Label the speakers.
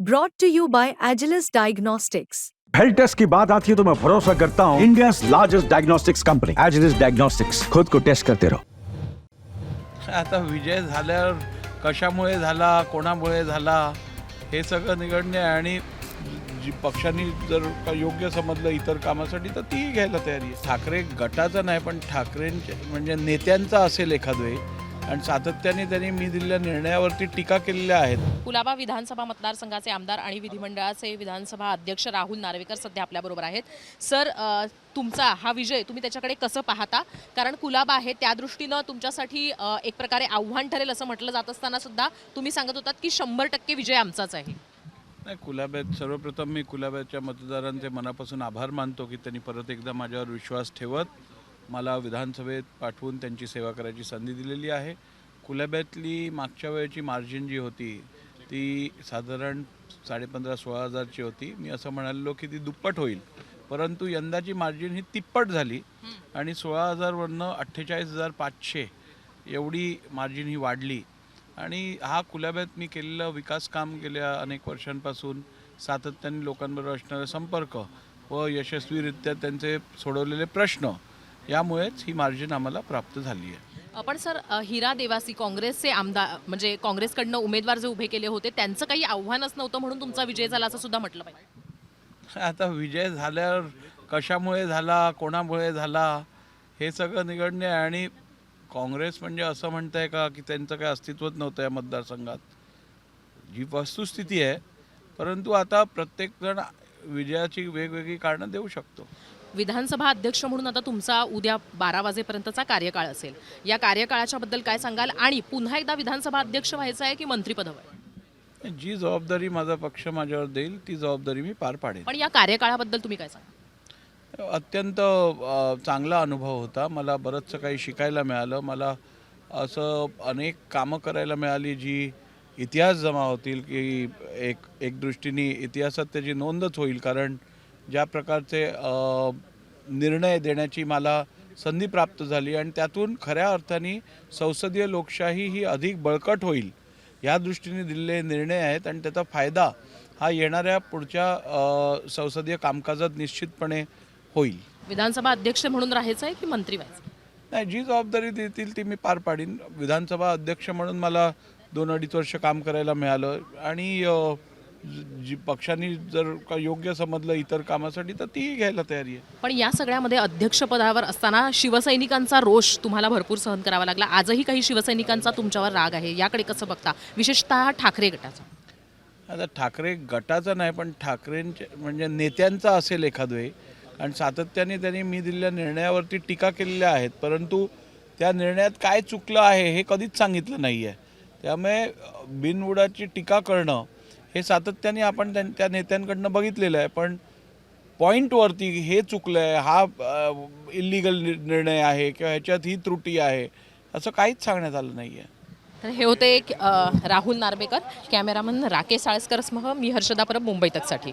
Speaker 1: Brought to you by Agilus Diagnostics.
Speaker 2: Health test की बात आती है तो मैं भरोसा करता हूँ India largest diagnostics company Agilus diagnostics खुद को टेस्ट करते रहो
Speaker 3: आता विजय झाल्यावर कशामुळे झाला कोणामुळे झाला हे सगळं निगडणे आणि जी पक्षांनी जर का योग्य समजलं इतर कामासाठी तर तीही घ्यायला तयारी आहे. ठाकरे गटाचं नाही पण ठाकरेंचे म्हणजे नेत्यांचा असेल एखाद वेळी आणि सातत्याने त्यांनी मी दिलेल्या निर्णयावरती टीका केलेल्या आहेत.
Speaker 4: कुलाबा विधानसभा मतदारसंघाचे आमदार आणि विधिमंडळाचे विधानसभा अध्यक्ष राहुल नार्वेकर सध्या आपल्याबरोबर आहेत. सर तुमचा हा विजय तुम्ही त्याच्याकडे कसं पाहता? कारण कुलाबा आहे त्या दृष्टीनं तुमच्यासाठी एक प्रकारे आव्हान ठरेल असं म्हटलं जात असताना सुद्धा तुम्ही सांगत होतात की शंभर टक्के विजय आमचाच आहे.
Speaker 3: नाही कुलाब्यात सर्वप्रथम मी कुलाब्याच्या मतदारांचे मनापासून आभार मानतो की त्यांनी परत एकदा माझ्यावर विश्वास ठेवत मला विधानसभेत पाठवून त्यांची सेवा करायची संधी दिलेली आहे. कुलाब्यातली मागच्या वेळेची मार्जिन जी होती ती साधारण साडेपंधरा सोळा हजारची होती. मी असं म्हणालो की ती दुप्पट होईल. परंतु यंदाची मार्जिन ही तिप्पट झाली आणि सोळा हजारवरनं अठ्ठेचाळीस हजार पाचशे एवढी मार्जिन ही वाढली. आणि हा कुलाब्यात मी केलेलं विकास काम गेल्या अनेक वर्षांपासून सातत्याने लोकांबरोबर असणारा संपर्क व यशस्वीरित्या त्यांचे सोडवलेले प्रश्न यामुळेच ही मार्जिन आम्हाला प्राप्त झाली आहे.
Speaker 4: पण सर हिरा देवासी काँग्रेसचे आमदार म्हणजे काँग्रेसकडनं उमेदवार जे उभे केले होते त्यांचं काही आव्हानच नव्हतं म्हणून तुमचा विजय झाला असं सुद्धा म्हटलं पाहिजे.
Speaker 3: आता विजय झाल्यावर कशामुळे झाला कोणामुळे झाला हे सगळं निगडणे आणि काँग्रेस म्हणजे असं म्हणताय का की त्यांचं काही अस्तित्वच नव्हतं या मतदारसंघात? जी वस्तुस्थिती आहे परंतु आता प्रत्येकजण विजयाची वेगवेगळी कारणं देऊ शकतो.
Speaker 4: विधानसभा अध्यक्ष म्हणून आता तुमचा उद्या बारा वाजेपर्यंतचा कार्यकाळ असेल. या कार्यकाळाच्या बद्दल काय सांगाल? आणि पुन्हा एकदा विधानसभा अध्यक्ष व्हायचं आहे की मंत्रीपद हवं
Speaker 3: जी जबाबदारी माझा पक्ष माझ्यावर देईल ती जबाबदारी मी पार पाडेन.
Speaker 4: पण या कार्यकाळाबद्दल तुम्ही काय सांगा
Speaker 3: अत्यंत चांगला अनुभव होता. मला बरंचसं काही शिकायला मिळालं. मला असं अनेक कामं करायला मिळाली जी इतिहास जमा होतील की एक एक दृष्टीने इतिहासात त्याची नोंदच होईल. कारण ज्या प्रकारचे निर्णय देण्याची मला संधी प्राप्त झाली आणि त्यातून खऱ्या अर्थाने संसदीय लोकशाही ही अधिक बळकट होईल या दृष्टीने दिलेले निर्णय आहेत आणि त्याचा फायदा हा येणाऱ्या पुढच्या संसदीय कामकाजात निश्चितपणे होईल.
Speaker 4: विधानसभा अध्यक्ष म्हणून राहायचं आहे की मंत्री व्हायचं?
Speaker 3: नाही जी जबाबदारी देतील ती मी पार पाडीन. विधानसभा अध्यक्ष म्हणून मला दोन अडीच वर्ष काम करायला मिळालं आणि जी पक्षांनी जर का योग्य समजलं इतर कामासाठी तर तीही घ्यायला तयारी आहे.
Speaker 4: पण या सगळ्यामध्ये अध्यक्षपदावर असताना शिवसैनिकांचा रोष तुम्हाला भरपूर सहन करावा लागला. आजही काही शिवसैनिकांचा तुमच्यावर राग आहे याकडे कसं बघता? विशेषतः ठाकरे गटाचा.
Speaker 3: आता ठाकरे गटाचा नाही पण ठाकरेंचे म्हणजे नेत्यांचा असेल एखाद आणि सातत्याने त्यांनी मी दिलेल्या निर्णयावरती टीका केलेल्या आहेत परंतु त्या निर्णयात काय चुकलं आहे हे कधीच सांगितलं नाही आहे त्यामुळे अ, बिनबुडाची टीका करणं हे सातत्याने आपण त्या नेत्यांकडनं बघितलेलं आहे. पण पॉईंटवरती हे चुकलं आहे हा इलिगल निर्णय आहे किंवा ह्याच्यात ही त्रुटी आहे असं काहीच सांगण्यात आलं नाही आहे
Speaker 4: तर हे होते एक राहुल नार्वेकर कॅमेरामन राकेश साळसकरसमह मी हर्षदा परब मुंबई तकसाठी